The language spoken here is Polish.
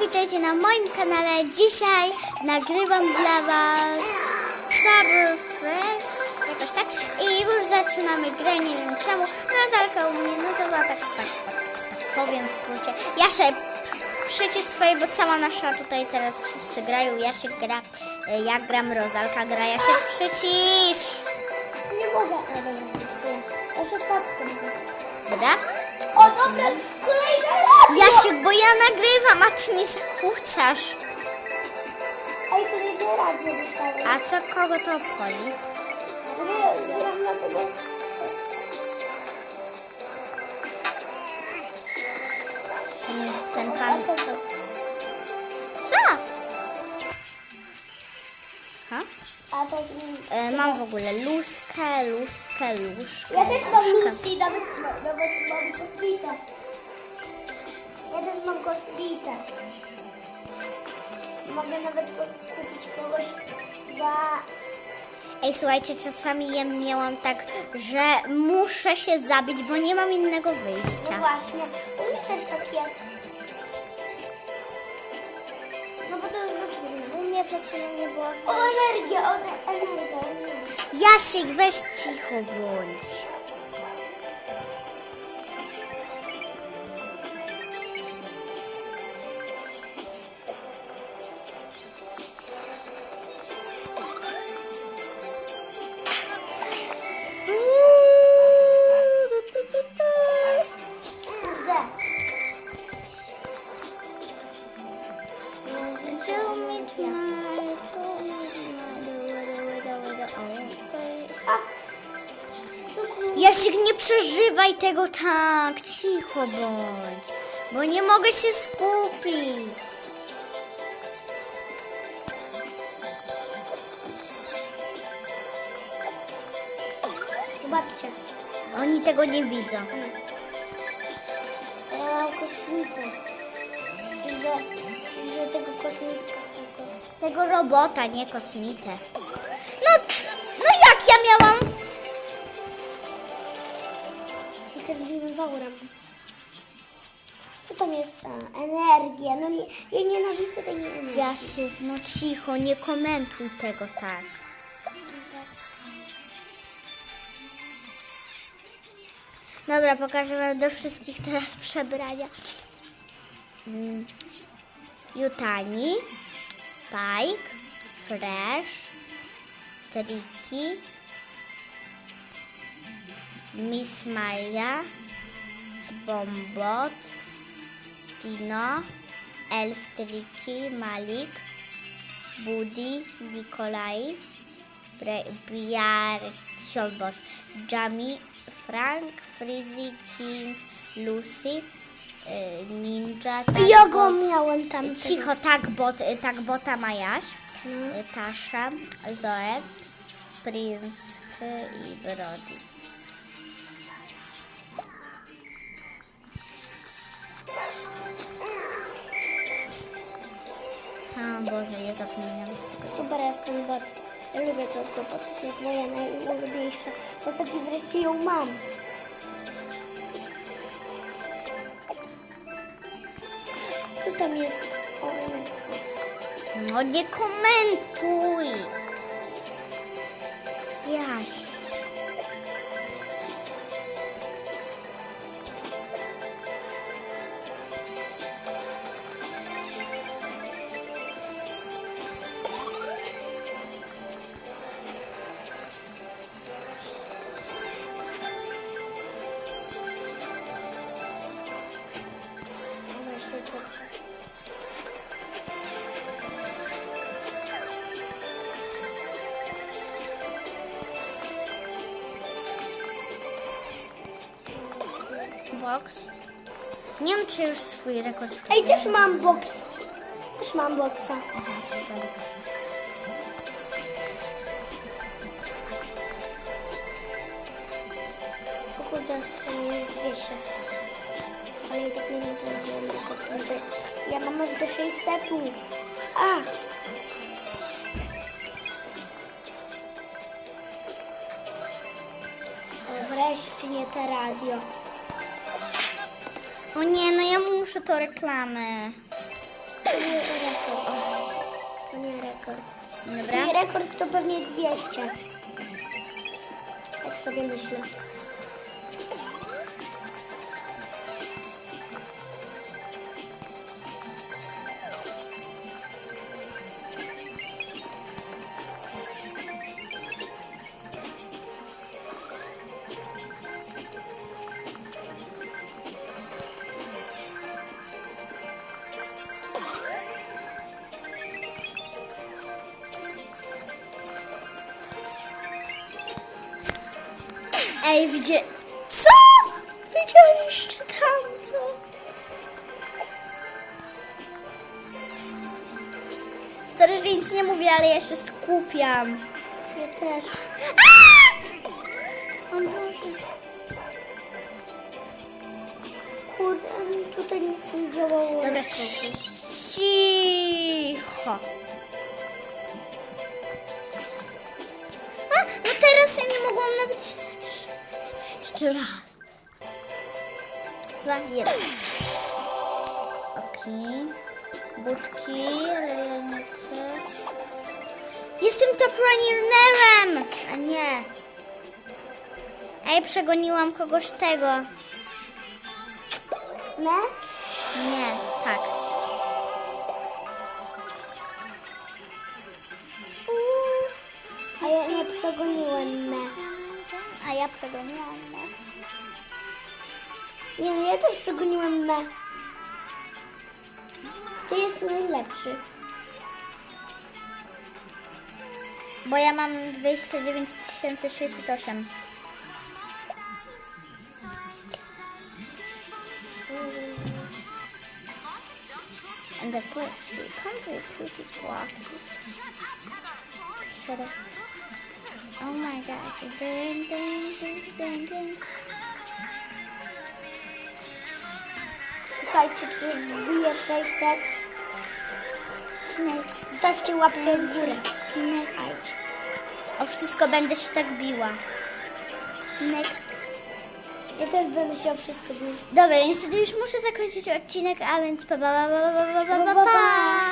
witajcie na moim kanale. Dzisiaj nagrywam dla Was Saber Fresh, jakoś tak. I już zaczynamy grę, nie wiem czemu. Rozalka u mnie, no to była tak, tak, tak, tak, powiem w skrócie. Ja sobie przycisz swoje, bo cała nasza tutaj teraz wszyscy grają. Jasiek gra, e, ja gram, Rozalka gra. Jasiek przycisz. Nie mogę. Ja dobra, Ja się spaczkę Dobra? O, dobra, kolejny raz! Jasiek, bo ja nagrywam, a ty mnie zakłócasz. Ej, nie dostałem. A co kogo to obchodzi? Nie, zbieram na tego. Ten, ten pan. Co? Ha? E, mam w ogóle luskę, luskę, luskę. Ja też mam luskę. Lucy, nawet, nawet mam kosmitę. Mogę nawet kupić kogoś za... Ej, słuchajcie, czasami ja miałam tak, że muszę się zabić, bo nie mam innego No wyjścia. właśnie, u mnie też tak jest. No bo to jest za trudne. U mnie przed chwilą nie było. O, energię, o, energię. Jasiek, weź cicho bądź. Jasiek, nie przeżywaj tego tak, cicho bądź, bo nie mogę się skupić. Zobaczcie. Oni tego nie widzą. Ja mam kosmitę. Że, że tego kosmita. Tego robota, nie kosmitę. Dinozaurem. Co tam jest? A, energia. No nie, ja nienawidzę tej energii. Jasiek, no cicho, nie komentuj tego tak. Dobra, pokażę wam do wszystkich teraz przebrania. Mm. Jutani, Spike, Fresh, Triki, Miss Maja, Bombot, Dino, Elf Triki, Malik, Buddy, Nikolai, Bre- Biar, Kiolbos, Jamie, Frank, Frizzy, King, Lucy, y, Ninja, tak, Ja go bot, miałem tam. Cicho, tak, bot, y, tak bota Majaś, No. y, Tasza, Zoe, Prince y, i Brody. O Boże, ja zapomniałam. Super jest ten bot. Ja lubię to, bot. To jest moja najulubieńsza. Ostatnio wreszcie ją mam. Co tam jest? O, No nie komentuj! Jaś. Nie wiem, czy już swój rekord. Ej, też mam boks. Też mam boksa. Aha, super. O kurde, wieszę. tam masz do 600. A! Wreszcie nie te radio. O nie, no ja muszę to reklamę. To nie rekord. To nie rekord. Dobra. Nie rekord to pewnie 200. Tak sobie myślę. Ej, widzie... Co? Widzieliście tamto? Stary, że nic nie mówię, ale ja się skupiam. Ja też. O Boże. Kurde, tutaj nic nie działało. Dobra, cicho. A, no teraz ja nie mogłam nawet się zatrzymać. Jeszcze raz. Dwa, jeden. Okej. Budki, ale ja nie chcę. Jestem top runnerem, a nie. A ja przegoniłam kogoś tego. Ne? Nie, tak. A ja nie przegoniłem me. A ja przegoniłam. no. Nie, no ja też przegoniłem me. Ty jest najlepszy. Bo ja mam 29 608. And the comes with pretty squawkies. Shut up. Oh my god. Dun, dun, dun, dun, dun. Słuchajcie, czy wbije 600? Next. Stawcie łapkę w górę. Next. O wszystko będę się tak biła. Next. Ja też będę się o wszystko bił. Dobra, niestety już muszę zakończyć odcinek, a więc pa pa pa pa pa pa pa pa.